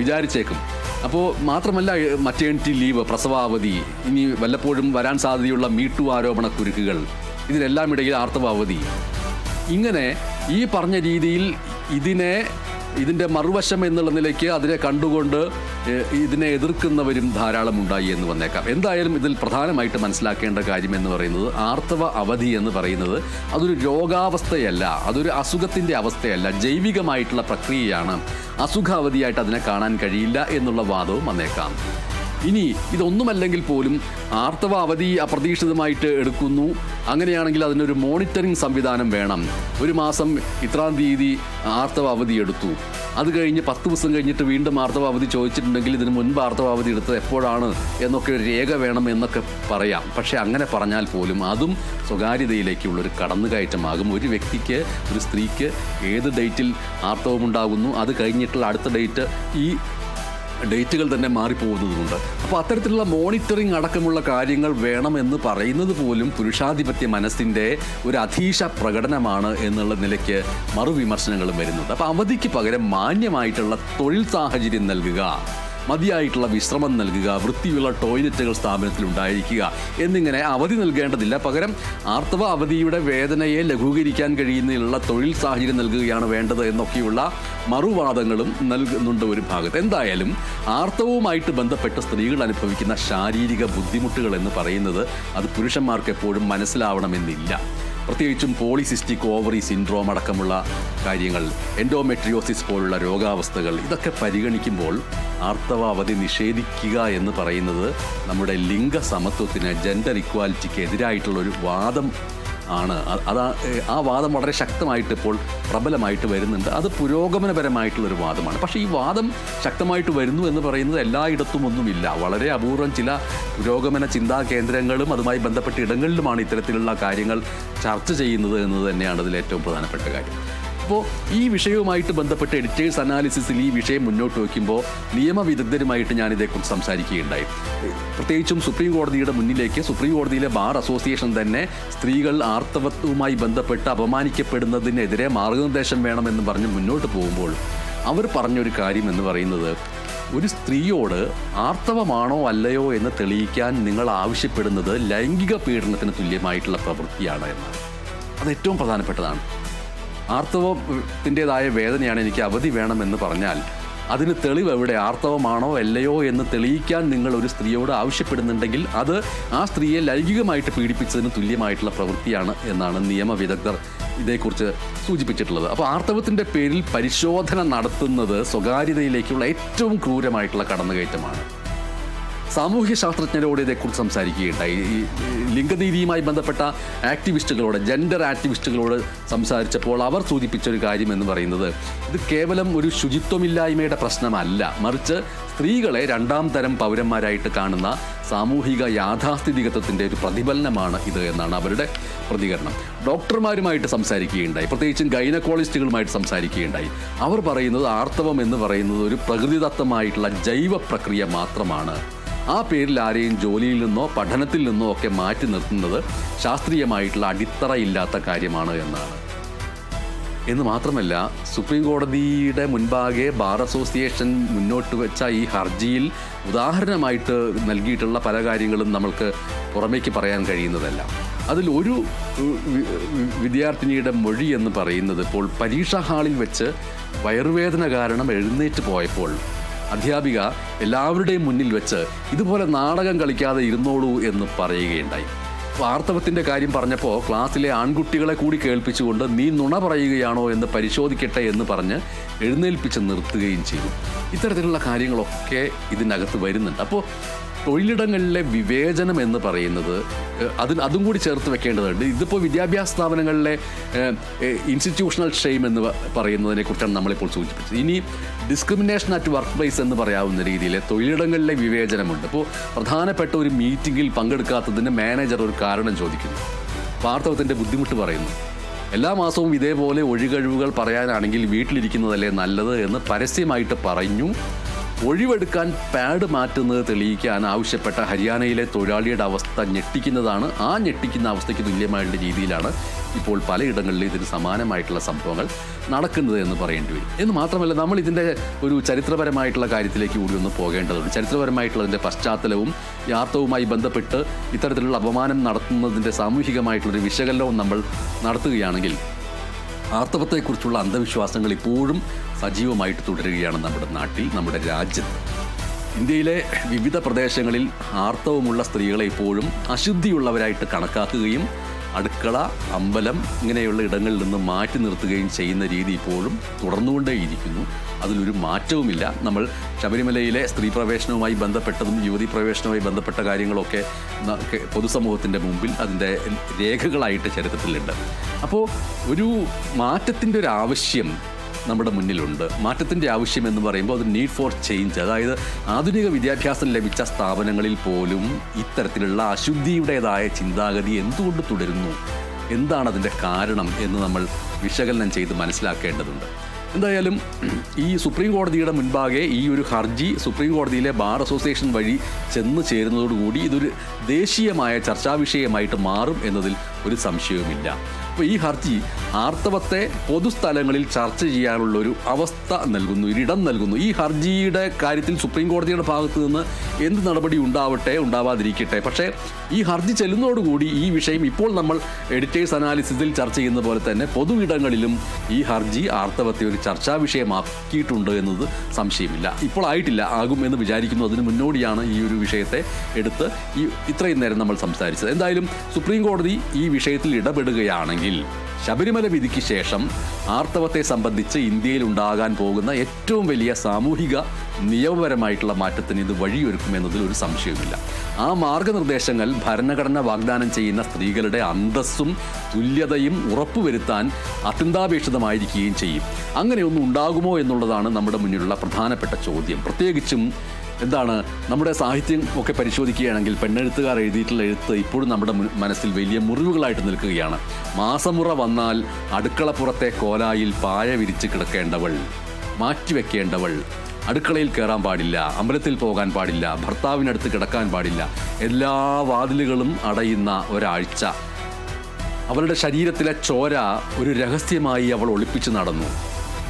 വിചാരിച്ചേക്കും. അപ്പോൾ മാത്രമല്ല മറ്റേണിറ്റി ലീവ് പ്രസവാവധി ഇനി വല്ലപ്പോഴും വരാൻ സാധ്യതയുള്ള മീട്ടു ആരോപണ കുരുക്കുകൾ ഇതിനെല്ലാം ഇടയിൽ ആർത്തവ അവധി. ഇങ്ങനെ ഈ പറഞ്ഞ രീതിയിൽ ഇതിനെ ഇതിന്റെ മറുവശം എന്നുള്ള നിലയ്ക്ക് അതിനെ കണ്ടുകൊണ്ട് ഇതിനെ എതിർക്കുന്നവരും ധാരാളം ഉണ്ടായി എന്ന് വന്നേക്കാം. എന്തായാലും ഇതിൽ പ്രധാനമായിട്ട് മനസ്സിലാക്കേണ്ട കാര്യം എന്ന് പറയുന്നത് ആർത്തവ അവധി എന്ന് പറയുന്നത് അതൊരു രോഗാവസ്ഥയല്ല അതൊരു അസുഖത്തിന്റെ അവസ്ഥയല്ല ജൈവികമായിട്ടുള്ള പ്രക്രിയയാണ്. അസുഖാവധിയായിട്ട് അതിനെ കാണാൻ കഴിയില്ല എന്നുള്ള വാദവും വന്നേക്കാം. ഇനി ഇതൊന്നുമല്ലെങ്കിൽ പോലും ആർത്തവ അവധി അപ്രതീക്ഷിതമായിട്ട് എടുക്കുന്നു. അങ്ങനെയാണെങ്കിൽ അതിനൊരു മോണിറ്ററിംഗ് സംവിധാനം വേണം. ഒരു മാസം ഇത്രാം തീയതി ആർത്തവ അവധി എടുത്തു. അത് കഴിഞ്ഞ് പത്ത് ദിവസം കഴിഞ്ഞിട്ട് വീണ്ടും ആർത്തവ അവധി ചോദിച്ചിട്ടുണ്ടെങ്കിൽ ഇതിന് മുൻപ് ആർത്തവ അവധി എടുത്തത് എപ്പോഴാണ് എന്നൊക്കെ ഒരു രേഖ വേണം എന്നൊക്കെ പറയാം. പക്ഷേ അങ്ങനെ പറഞ്ഞാൽ പോലും അതും സ്വകാര്യതയിലേക്കുള്ളൊരു കടന്നുകയറ്റമാകും. ഒരു വ്യക്തിക്ക് ഒരു സ്ത്രീക്ക് ഏത് ഡേറ്റിൽ ആർത്തവമുണ്ടാകുന്നു അത് കഴിഞ്ഞിട്ടുള്ള അടുത്ത ഡേറ്റ് ഈ ഡേറ്റുകൾ തന്നെ മാറിപ്പോകുന്നതുകൊണ്ട്. അപ്പോൾ അത്തരത്തിലുള്ള മോണിറ്ററിംഗ് അടക്കമുള്ള കാര്യങ്ങൾ വേണമെന്ന് പറയുന്നത് പോലും പുരുഷാധിപത്യ മനസ്സിന്റെ ഒരു അധീശ പ്രകടനമാണ് എന്നുള്ള നിലയ്ക്ക് മറുവിമർശനങ്ങളും വരുന്നുണ്ട്. അപ്പോൾ അവധിക്ക് പകരം മാന്യമായിട്ടുള്ള തൊഴിൽ സാഹചര്യം നൽകുക. മതിയായിട്ടുള്ള വിശ്രമം നൽകുക വൃത്തിയുള്ള ടോയ്ലറ്റുകൾ സ്ഥാപനത്തിൽ ഉണ്ടായിരിക്കുക എന്നിങ്ങനെ അവധി നൽകേണ്ടതില്ല. പകരം ആർത്തവ അവധിയുടെ വേദനയെ ലഘൂകരിക്കാൻ കഴിയുന്നതിനുള്ള തൊഴിൽ സാഹചര്യം നൽകുകയാണ് വേണ്ടത് എന്നൊക്കെയുള്ള മറുവാദങ്ങളും നൽകുന്നുണ്ട് ഒരു ഭാഗത്ത്. എന്തായാലും ആർത്തവവുമായിട്ട് ബന്ധപ്പെട്ട സ്ത്രീകൾ അനുഭവിക്കുന്ന ശാരീരിക ബുദ്ധിമുട്ടുകൾ എന്ന് പറയുന്നത് അത് പുരുഷന്മാർക്ക് എപ്പോഴും മനസ്സിലാവണമെന്നില്ല. പ്രത്യേകിച്ചും പോളിസിസ്റ്റിക് ഓവറി സിൻഡ്രോം അടക്കമുള്ള കാര്യങ്ങൾ എൻഡോമെട്രിയോസിസ് പോലുള്ള രോഗാവസ്ഥകൾ ഇതൊക്കെ പരിഗണിക്കുമ്പോൾ ആർത്തവ അവധി നിഷേധിക്കുക എന്ന് പറയുന്നത് നമ്മുടെ ലിംഗ സമത്വത്തിന് ജെൻഡർ ഇക്വാലിറ്റിക്ക് എതിരായിട്ടുള്ള ഒരു വാദം ആണ്. അത് ആ വാദം വളരെ ശക്തമായിട്ട് ഇപ്പോൾ പ്രബലമായിട്ട് വരുന്നുണ്ട്. അത് പുരോഗമനപരമായിട്ടുള്ളൊരു വാദമാണ്. പക്ഷേ ഈ വാദം ശക്തമായിട്ട് വരുന്നു എന്ന് പറയുന്നത് എല്ലായിടത്തും ഒന്നുമില്ല. വളരെ അപൂർവം ചില പുരോഗമന ചിന്താ കേന്ദ്രങ്ങളും അതുമായി ബന്ധപ്പെട്ട ഇടങ്ങളിലുമാണ് ഇത്തരത്തിലുള്ള കാര്യങ്ങൾ ചർച്ച ചെയ്യുന്നത് എന്നത് തന്നെയാണ് അതിൽ ഏറ്റവും പ്രധാനപ്പെട്ട കാര്യം. അപ്പോൾ ഈ വിഷയവുമായിട്ട് ബന്ധപ്പെട്ട് എഡിറ്റേഴ്സ് അനാലിസിസിൽ ഈ വിഷയം മുന്നോട്ട് വയ്ക്കുമ്പോൾ നിയമവിദഗ്ധരുമായിട്ട് ഞാൻ ഇതേക്കുറിച്ച് സംസാരിക്കുകയുണ്ടായി. പ്രത്യേകിച്ചും സുപ്രീം കോടതിയുടെ മുന്നിലേക്ക് സുപ്രീം കോടതിയിലെ ബാർ അസോസിയേഷൻ തന്നെ സ്ത്രീകൾ ആർത്തവത്വവുമായി ബന്ധപ്പെട്ട് അപമാനിക്കപ്പെടുന്നതിനെതിരെ മാർഗനിർദ്ദേശം വേണമെന്ന് പറഞ്ഞ് മുന്നോട്ട് പോകുമ്പോൾ അവർ പറഞ്ഞൊരു കാര്യം എന്ന് പറയുന്നത് ഒരു സ്ത്രീയോട് ആർത്തവമാണോ അല്ലയോ എന്ന് തെളിയിക്കാൻ നിങ്ങൾ ആവശ്യപ്പെടുന്നത് ലൈംഗിക പീഡനത്തിന് തുല്യമായിട്ടുള്ള പ്രവൃത്തിയാണ് എന്നാണ്. അത് ഏറ്റവും പ്രധാനപ്പെട്ടതാണ്. ആർത്തവത്തിന്റെതായ വേദനയാണ് എനിക്ക് അവധി വേണമെന്ന് പറഞ്ഞാൽ അതിന് തെളിവ് എവിടെ? ആർത്തവമാണോ അല്ലയോ എന്ന് തെളിയിക്കാൻ നിങ്ങൾ ഒരു സ്ത്രീയോട് ആവശ്യപ്പെടുന്നുണ്ടെങ്കിൽ അത് ആ സ്ത്രീയെ ലൈംഗികമായിട്ട് പീഡിപ്പിച്ചതിന് തുല്യമായിട്ടുള്ള പ്രവൃത്തിയാണ് എന്നാണ് നിയമവിദഗ്ധർ ഇതേക്കുറിച്ച് സൂചിപ്പിച്ചിട്ടുള്ളത്. അപ്പോൾ ആർത്തവത്തിന്റെ പേരിൽ പരിശോധന നടത്തുന്നത് സ്വകാര്യതയിലേക്കുള്ള ഏറ്റവും ക്രൂരമായിട്ടുള്ള കടന്നുകയറ്റമാണ്. സാമൂഹ്യ ശാസ്ത്രജ്ഞരോട് ഇതേക്കുറിച്ച് സംസാരിക്കുകയുണ്ടായി. ഈ ലിംഗനീതിയുമായി ബന്ധപ്പെട്ട ആക്ടിവിസ്റ്റുകളോട് ജെൻഡർ ആക്ടിവിസ്റ്റുകളോട് സംസാരിച്ചപ്പോൾ അവർ സൂചിപ്പിച്ച ഒരു കാര്യം എന്ന് പറയുന്നത് ഇത് കേവലം ഒരു ശുചിത്വമില്ലായ്മയുടെ പ്രശ്നമല്ല. മറിച്ച് സ്ത്രീകളെ രണ്ടാം തരം പൗരന്മാരായിട്ട് കാണുന്ന സാമൂഹിക യാഥാസ്ഥിതികത്വത്തിന്റെ ഒരു പ്രതിഫലനമാണ് ഇത് എന്നാണ് അവരുടെ പ്രതികരണം. ഡോക്ടർമാരുമായിട്ട് സംസാരിക്കുകയുണ്ടായി. പ്രത്യേകിച്ചും ഗൈനക്കോളജിസ്റ്റുകളുമായിട്ട് സംസാരിക്കുകയുണ്ടായി. അവർ പറയുന്നത് ആർത്തവം എന്ന് പറയുന്നത് ഒരു പ്രകൃതിദത്തമായിട്ടുള്ള ജൈവ പ്രക്രിയ മാത്രമാണ്. ആ പേരിൽ ആരെയും ജോലിയിൽ നിന്നോ പഠനത്തിൽ നിന്നോ ഒക്കെ മാറ്റി നിർത്തുന്നത് ശാസ്ത്രീയമായിട്ടുള്ള അടിത്തറ ഇല്ലാത്ത കാര്യമാണ് എന്നാണ്. എന്ന് മാത്രമല്ല സുപ്രീം കോടതിയുടെ മുൻപാകെ ബാർ അസോസിയേഷൻ മുന്നോട്ട് വെച്ച ഈ ഹർജിയിൽ ഉദാഹരണമായിട്ട് നൽകിയിട്ടുള്ള പല കാര്യങ്ങളും നമ്മൾക്ക് പുറമേക്ക് പറയാൻ കഴിയുന്നതല്ല. അതിൽ ഒരു വിദ്യാർത്ഥിനിയുടെ മൊഴി എന്ന് പറയുന്നത് ഇപ്പോൾ പരീക്ഷാ ഹാളിൽ വെച്ച് വയറുവേദന കാരണം എഴുന്നേറ്റ് പോയപ്പോൾ അധ്യാപിക എല്ലാവരുടെയും മുന്നിൽ വെച്ച് ഇതുപോലെ നാടകം കളിക്കാതെ ഇരുന്നോളൂ എന്ന് പറയുകയുണ്ടായി. വാർത്തവത്തിന്റെ കാര്യം പറഞ്ഞപ്പോൾ ക്ലാസ്സിലെ ആൺകുട്ടികളെ കൂടി കേൾപ്പിച്ചുകൊണ്ട് നീ നുണ പറയുകയാണോ എന്ന് പരിശോധിക്കട്ടെ എന്ന് പറഞ്ഞ് എഴുന്നേൽപ്പിച്ച് നിർത്തുകയും ചെയ്തു. ഇത്തരത്തിലുള്ള കാര്യങ്ങളൊക്കെ ഇതിനകത്ത് വരുന്നുണ്ട്. അപ്പോൾ തൊഴിലിടങ്ങളിലെ വിവേചനം എന്ന് പറയുന്നത് അതിന് അതും കൂടി ചേർത്ത് വെക്കേണ്ടതുണ്ട്. ഇതിപ്പോൾ വിദ്യാഭ്യാസ സ്ഥാപനങ്ങളിലെ ഇൻസ്റ്റിറ്റ്യൂഷണൽ ഷെയിം എന്ന് പറയുന്നതിനെ കുറിച്ചാണ് നമ്മളിപ്പോൾ സൂചിപ്പിച്ചത്. ഇനി ഡിസ്ക്രിമിനേഷൻ അറ്റ് വർക്ക് പ്ലേസ് എന്ന് പറയാവുന്ന രീതിയിൽ തൊഴിലിടങ്ങളിലെ വിവേചനമുണ്ട്. ഇപ്പോൾ പ്രധാനപ്പെട്ട ഒരു മീറ്റിങ്ങിൽ പങ്കെടുക്കാത്തതിന് മാനേജർ ഒരു കാരണം ചോദിക്കുന്നു. വാർത്തവത്തിന്റെ ബുദ്ധിമുട്ട് പറയുന്നു. എല്ലാ മാസവും ഇതേപോലെ ഒഴികഴിവുകൾ പറയാനാണെങ്കിൽ വീട്ടിലിരിക്കുന്നതല്ലേ നല്ലത് എന്ന് പരസ്യമായിട്ട് പറഞ്ഞു. ഒഴിവെടുക്കാൻ പാഡ് മാറ്റുന്നത് തെളിയിക്കാൻ ആവശ്യപ്പെട്ട ഹരിയാനയിലെ തൊഴിലാളിയുടെ അവസ്ഥ ഞെട്ടിക്കുന്നതാണ്. ആ ഞെട്ടിക്കുന്ന അവസ്ഥയ്ക്ക് തുല്യമായിട്ടുള്ള രീതിയിലാണ് ഇപ്പോൾ പലയിടങ്ങളിലും ഇതിന് സമാനമായിട്ടുള്ള സംഭവങ്ങൾ നടക്കുന്നത് എന്ന് പറയേണ്ടി വരും. എന്ന് മാത്രമല്ല നമ്മൾ ഇതിന്റെ ഒരു ചരിത്രപരമായിട്ടുള്ള കാര്യത്തിലേക്ക് കൂടി ഒന്ന് പോകേണ്ടതുണ്ട്. ചരിത്രപരമായിട്ടുള്ളതിന്റെ പശ്ചാത്തലവും യാത്രവുമായി ബന്ധപ്പെട്ട് ഇത്തരത്തിലുള്ള അപമാനം നടത്തുന്നതിന്റെ സാമൂഹികമായിട്ടുള്ളൊരു വിശകലനവും നമ്മൾ നടത്തുകയാണെങ്കിൽ ആർത്തവത്തെക്കുറിച്ചുള്ള അന്ധവിശ്വാസങ്ങൾ ഇപ്പോഴും സജീവമായിട്ട് തുടരുകയാണ് നമ്മുടെ നാട്ടിൽ നമ്മുടെ രാജ്യത്ത് ഇന്ത്യയിലെ വിവിധ പ്രദേശങ്ങളിൽ ആർത്തവമുള്ള സ്ത്രീകളെ ഇപ്പോഴും അശുദ്ധിയുള്ളവരായിട്ട് കണക്കാക്കുകയും അടുക്കള അമ്പലം ഇങ്ങനെയുള്ള ഇടങ്ങളിൽ നിന്ന് മാറ്റി നിർത്തുകയും ചെയ്യുന്ന രീതി ഇപ്പോഴും തുടർന്നുകൊണ്ടേയിരിക്കുന്നു. അതിലൊരു മാറ്റവുമില്ല. നമ്മൾ ശബരിമലയിലെ സ്ത്രീ പ്രവേശനവുമായി ബന്ധപ്പെട്ടതും യുവതി പ്രവേശനവുമായി ബന്ധപ്പെട്ട കാര്യങ്ങളൊക്കെ പൊതുസമൂഹത്തിന്റെ മുമ്പിൽ അതിന്റെ രേഖകളായിട്ട് ചരിത്രത്തിലുണ്ട്. അപ്പോൾ ഒരു മാറ്റത്തിന്റെ ഒരു ആവശ്യം നമ്മുടെ മുന്നിലുണ്ട്. മാറ്റത്തിന്റെ ആവശ്യം എന്ന് പറയുമ്പോൾ അത് നീഡ് ഫോർ ചേഞ്ച് അതായത് ആധുനിക വിദ്യാഭ്യാസം ലഭിച്ച സ്ഥാപനങ്ങളിൽ പോലും ഇത്തരത്തിലുള്ള അശുദ്ധിയുടേതായ ചിന്താഗതി എന്തുകൊണ്ട് തുടരുന്നു? എന്താണ് അതിന്റെ കാരണം എന്ന് നമ്മൾ വിശകലനം ചെയ്ത് മനസ്സിലാക്കേണ്ടതുണ്ട്. എന്തായാലും ഈ സുപ്രീം കോടതിയുടെ മുൻപാകെ ഈ ഒരു ഹർജി സുപ്രീം കോടതിയിലെ ബാർ അസോസിയേഷൻ വഴി ചെന്ന് ചേരുന്നതോടുകൂടി ഇതൊരു ദേശീയമായ ചർച്ചാ വിഷയമായിട്ട് മാറും എന്നതിൽ ഒരു സംശയവുമില്ല. ഈ ഹർജി ആർത്തവത്തെ പൊതുസ്ഥലങ്ങളിൽ ചർച്ച ചെയ്യാനുള്ള ഒരു അവസ്ഥ നൽകുന്നു ഒരിടം നൽകുന്നു. ഈ ഹർജിയുടെ കാര്യത്തിൽ സുപ്രീം കോടതിയുടെ ഭാഗത്തു നിന്ന് എന്ത് നടപടി ഉണ്ടാവട്ടെ ഉണ്ടാവാതിരിക്കട്ടെ? പക്ഷേ ഈ ഹർജി ചെല്ലുന്നതോടുകൂടി ഈ വിഷയം ഇപ്പോൾ നമ്മൾ എഡിറ്റേഴ്സ് അനാലിസിസിൽ ചർച്ച ചെയ്യുന്ന പോലെ തന്നെ പൊതു ഇടങ്ങളിലും ഈ ഹർജി ആർത്തവത്തെ ഒരു ചർച്ചാ വിഷയമാക്കിയിട്ടുണ്ട് എന്നത് സംശയമില്ല. ഇപ്പോൾ ആയിട്ടില്ല ആകും എന്ന് വിചാരിക്കുന്നു. അതിന് മുന്നോടിയാണ് ഈ ഒരു വിഷയത്തെ എടുത്ത് ഈ ഇത്രയും നേരം നമ്മൾ സംസാരിച്ചത്. എന്തായാലും സുപ്രീം കോടതി ഈ വിഷയത്തിൽ ഇടപെടുകയാണെങ്കിൽ ശബരിമല വിധിക്ക് ശേഷം ആർത്തവത്തെ സംബന്ധിച്ച് ഇന്ത്യയിൽ ഉണ്ടാകാൻ പോകുന്ന ഏറ്റവും വലിയ സാമൂഹിക നിയമപരമായിട്ടുള്ള മാറ്റത്തിന് ഇത് വഴിയൊരുക്കുമെന്നതിൽ ഒരു സംശയവുമില്ല. ആ മാർഗനിർദ്ദേശങ്ങൾ ഭരണഘടന വാഗ്ദാനം ചെയ്യുന്ന സ്ത്രീകളുടെ അന്തസ്സും തുല്യതയും ഉറപ്പുവരുത്താൻ അത്യന്താപേക്ഷിതമായിരിക്കുകയും ചെയ്യും. അങ്ങനെയൊന്നും ഉണ്ടാകുമോ എന്നുള്ളതാണ് നമ്മുടെ മുന്നിലുള്ള പ്രധാനപ്പെട്ട ചോദ്യം. പ്രത്യേകിച്ചും എന്താണ് നമ്മുടെ സാഹിത്യം ഒക്കെ പരിശോധിക്കുകയാണെങ്കിൽ പെണ്ണെഴുത്തുകാർ എഴുതിയിട്ടുള്ള എഴുത്ത് ഇപ്പോഴും നമ്മുടെ മനസ്സിൽ വലിയ മുറിവുകളായിട്ട് നിൽക്കുകയാണ്. മാസമുറ വന്നാൽ അടുക്കളപ്പുറത്തെ കോലായിൽ പായ വിരിച്ച് കിടക്കേണ്ടവൾ മാറ്റിവെക്കേണ്ടവൾ അടുക്കളയിൽ കയറാൻ പാടില്ല അമ്പലത്തിൽ പോകാൻ പാടില്ല ഭർത്താവിനടുത്ത് കിടക്കാൻ പാടില്ല. എല്ലാ വാതിലുകളും അടയുന്ന ഒരാഴ്ച. അവളുടെ ശരീരത്തിലെ ചോര ഒരു രഹസ്യമായി അവൾ ഒളിപ്പിച്ച് നടന്നു.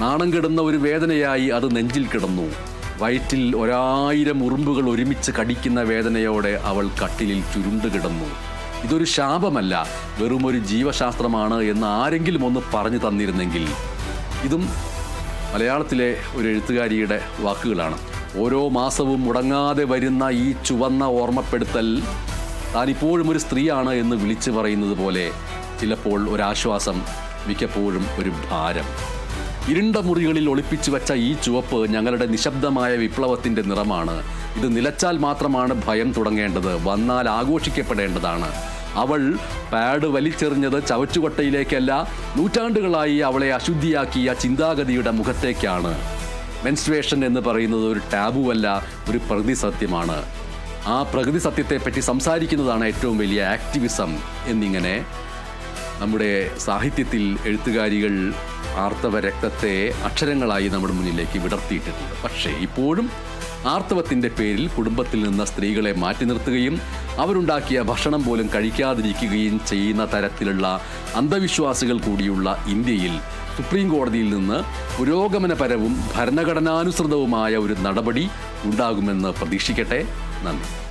നാണം കെടുന്ന ഒരു വേദനയായി അത് നെഞ്ചിൽ കിടന്നു. വയറ്റിൽ ഒരായിരം ഉറുമ്പുകൾ ഒരുമിച്ച് കടിക്കുന്ന വേദനയോടെ അവൾ കട്ടിലിൽ ചുരുണ്ടു കിടന്നു. ഇതൊരു ശാപമല്ല വെറും ഒരു ജീവശാസ്ത്രമാണ് എന്ന് ആരെങ്കിലും ഒന്ന് പറഞ്ഞു തന്നിരുന്നെങ്കിൽ. ഇതും മലയാളത്തിലെ ഒരു എഴുത്തുകാരിയുടെ വാക്കുകളാണ്. ഓരോ മാസവും മുടങ്ങാതെ വരുന്ന ഈ ചുവന്ന ഓർമ്മപ്പെടുത്തൽ താനിപ്പോഴും ഒരു സ്ത്രീയാണ് എന്ന് വിളിച്ചു പറയുന്നത് പോലെ ചിലപ്പോൾ ഒരാശ്വാസം മിക്കപ്പോഴും ഒരു ഭാരം. ഇരുണ്ട മുറികളിൽ ഒളിപ്പിച്ചു വെച്ച ഈ ചുവപ്പ് ഞങ്ങളുടെ നിശബ്ദമായ വിപ്ലവത്തിന്റെ നിറമാണ്. ഇത് നിലച്ചാൽ മാത്രമാണ് ഭയം തുടങ്ങേണ്ടത്. വന്നാൽ ആഘോഷിക്കപ്പെടേണ്ടതാണ്. അവൾ പാഡ് വലിച്ചെറിഞ്ഞത് ചവച്ചുകൊട്ടയിലേക്കല്ല നൂറ്റാണ്ടുകളായി അവളെ അശുദ്ധിയാക്കിയ ചിന്താഗതിയുടെ മുഖത്തേക്കാണ്. മെൻസ്ട്രുവേഷൻ എന്ന് പറയുന്നത് ഒരു ടാബുവല്ല ഒരു പ്രകൃതി സത്യമാണ് ആ പ്രകൃതി സത്യത്തെപ്പറ്റി സംസാരിക്കുന്നതാണ് ഏറ്റവും വലിയ ആക്ടിവിസം എന്നിങ്ങനെ നമ്മുടെ സാഹിത്യത്തിൽ എഴുത്തുകാരികൾ ആർത്തവ രക്തത്തെ അക്ഷരങ്ങളായി നമ്മുടെ മുന്നിലേക്ക് വിടർത്തിയിട്ടുണ്ട്. പക്ഷേ ഇപ്പോഴും ആർത്തവത്തിന്റെ പേരിൽ കുടുംബത്തിൽ നിന്ന് സ്ത്രീകളെ മാറ്റി നിർത്തുകയും അവരുണ്ടാക്കിയ ഭക്ഷണം പോലും കഴിക്കാതിരിക്കുകയും ചെയ്യുന്ന തരത്തിലുള്ള അന്ധവിശ്വാസികൾ കൂടിയുള്ള ഇന്ത്യയിൽ സുപ്രീം കോടതിയിൽ നിന്ന് പുരോഗമനപരവും ഭരണഘടനാനുസൃതവുമായ ഒരു നടപടി ഉണ്ടാകുമെന്ന് പ്രതീക്ഷിക്കട്ടെ. നന്ദി.